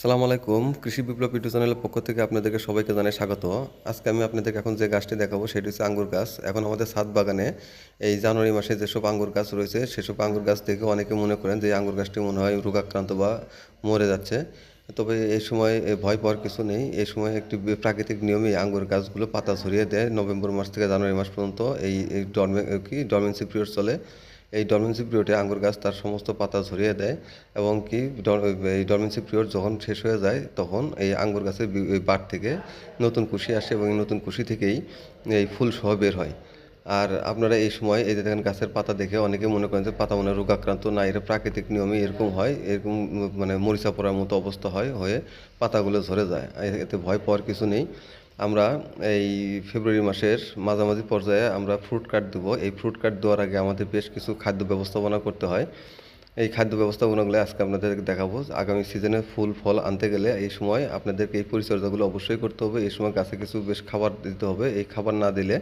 সালাম আলাইকুম। কৃষি বিপ্লব ইউটিউব চ্যানেলের পক্ষ থেকে আপনাদেরকে সবাইকে জানাই স্বাগত। আজকে আমি আপনাদেরকে এখন যে গাছটি দেখাবো, সেটি হচ্ছে আঙ্গুর গাছ। এখন আমাদের ছাদ বাগানে এই জানুয়ারি মাসে যেসব আঙ্গুর গাছ রয়েছে, সেসব আঙ্গুর গাছ দেখে অনেকে মনে করেন যে আঙ্গুর গাছটি মনে হয় রোগাক্রান্ত বা মরে যাচ্ছে। তবে এই সময় ভয় পাওয়ার কিছু নেই। এই সময় একটি প্রাকৃতিক নিয়মে আঙ্গুর গাছগুলো পাতা ছড়িয়ে দেয়। নভেম্বর মাস থেকে জানুয়ারি মাস পর্যন্ত এই ডরমে কি ডরমেন্সি পিরিয়ড চলে। এই ডরমেন্সি পিরিয়ডে আঙ্গুর গাছ তার সমস্ত পাতা ঝরিয়ে দেয় এবং কি এই ডরমেন্সি পিরিয়ড যখন শেষ হয়ে যায় তখন এই আঙ্গুর গাছের বাট থেকে নতুন কুশি আসে এবং নতুন কুশি থেকেই এই ফুল সহ বের হয়। আর আপনারা এই সময় এই যে দেখেন গাছের পাতা দেখে অনেকে মনে করেন যে পাতা মনে রোগাক্রান্ত, না এটা প্রাকৃতিক নিয়মে এরকম হয়, এরকম মানে মরিচা পড়ার মতো অবস্থা হয়, হয়ে পাতাগুলো ঝরে যায়। এতে ভয় পাওয়ার কিছু নেই। আমরা এই ফেব্রুয়ারি মাসের মাঝামাঝি পর্যায়ে আমরা ফ্রুট কার্ড দেবো। এই ফ্রুট কার্ড দেওয়ার আগে আমাদের বেশ কিছু খাদ্য ব্যবস্থাপনা করতে হয়। এই খাদ্য ব্যবস্থাপনাগুলো আজকে আপনাদেরকে দেখাবো। আগামী সিজনে ফুল, ফল আনতে গেলে এই সময় আপনাদেরকে এই পরিচর্যাগুলো অবশ্যই করতে হবে। এই সময় গাছে কিছু বেশ খাবার দিতে হবে। এই খাবার না দিলে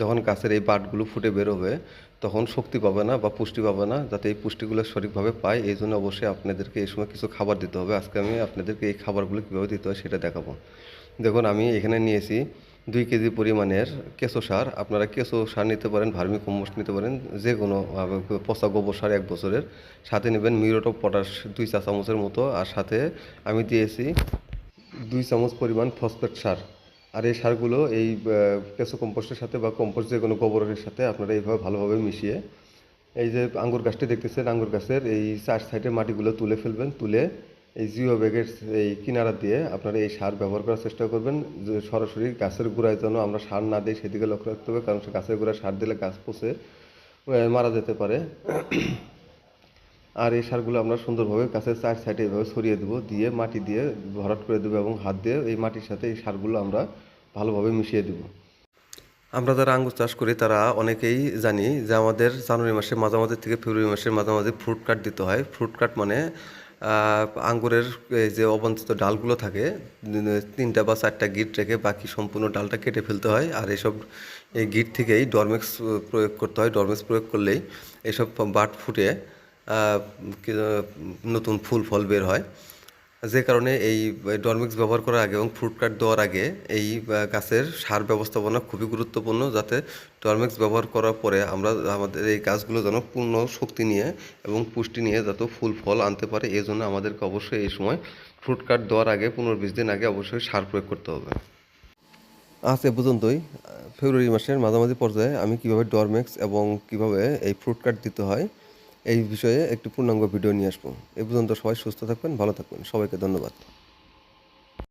যখন গাছের এই বাটগুলো ফুটে বেরোবে, তখন শক্তি পাবে না বা পুষ্টি পাবে না, যাতে এই পুষ্টিগুলো সঠিকভাবে পায়। এই জন্য অবশ্যই আপনাদেরকে এই সময় কিছু খাবার দিতে হবে। আজকে আমি আপনাদেরকে এই খাবারগুলো কীভাবে দিতে হয় সেটা দেখাবো। দেখুন, আমি এখানে নিয়েছি দুই কেজি পরিমাণের কেঁচো সার। আপনারা কেঁচো সার নিতে পারেন, ভার্মি কম্পোস্ট নিতে পারেন যে কোনো পচা গোবর সার এক বছরের। সাথে নেবেন মিউরেট পটাশ দুই চা চামচের মতো। আর সাথে আমি দিয়েছি দুই চামচ পরিমাণ ফসফেট সার। আর এই সারগুলো এই কেঁচো কম্পোস্টের সাথে বা কম্পোস্ট যে কোনো গোবরের সাথে আপনারা এইভাবে ভালোভাবে মিশিয়ে, এই যে আঙ্গুর গাছটি দেখতেছেন, আঙ্গুর গাছের এই চার সাইডের মাটিগুলো তুলে ফেলবেন, তুলে এই জিও ব্যাগের এই কিনারা দিয়ে আপনারা এই সার ব্যবহার করার চেষ্টা করবেন। যে সরাসরি গাছের গোড়ায় যেন আমরা সার না দিই, সেদিকে লক্ষ্য রাখতে হবে, কারণ সে গাছের গোড়ায় সার দিলে গাছ পচে মারা যেতে পারে। আর এই সারগুলো আমরা সুন্দরভাবে গাছের চার সাইডে এভাবে ছড়িয়ে দেবো, দিয়ে মাটি দিয়ে ভরাট করে দেবো এবং হাত দিয়ে এই মাটির সাথে এই সারগুলো আমরা ভালোভাবে মিশিয়ে দেবো। আমরা যারা আঙ্গুর চাষ করি, তারা অনেকেই জানি যে আমাদের জানুয়ারি মাসের মাঝামাঝি থেকে ফেব্রুয়ারি মাসের মাঝামাঝি ফ্রুট কাট দিতে হয়। ফ্রুট কাট মানে আঙ্গুরের যে অবন্তিত ডালগুলো থাকে তিনটা বা চারটা গিট রেখে বাকি সম্পূর্ণ ডালটা কেটে ফেলতে হয়। আর এসব এই গিট থেকেই ডরমেক্স প্রয়োগ করতে হয়। ডরমেক্স প্রয়োগ করলেই এসব বাট ফুটে নতুন ফুল ফল বের হয়। যে কারণে এই ডরমিক্স ব্যবহার করার আগে এবং ফ্রুট কাট দেওয়ার আগে এই গাছের সার ব্যবস্থাপনা খুবই গুরুত্বপূর্ণ যাতে ডরমিক্স ব্যবহার করার পরে আমরা আমাদের এই গাছগুলো যেন পূর্ণ শক্তি নিয়ে এবং পুষ্টি নিয়ে যাতে ফুল, ফল আনতে পারে। এই জন্য আমাদেরকে অবশ্যই এই সময় ফ্রুট কাট দেওয়ার আগে পনেরো বিশ দিন আগে অবশ্যই সার প্রয়োগ করতে হবে। আজ এ পর্যন্তই। ফেব্রুয়ারি মাসের মাঝামাঝি পর্যায়ে আমি কীভাবে ডরমেক্স এবং কীভাবে এই ফ্রুট কাট দিতে হয় এই বিষয়ে একটি পূর্ণাঙ্গ ভিডিও নিয়ে আসব। এ পর্যন্ত সবাই সুস্থ থাকবেন, ভালো থাকবেন। সবাইকে ধন্যবাদ।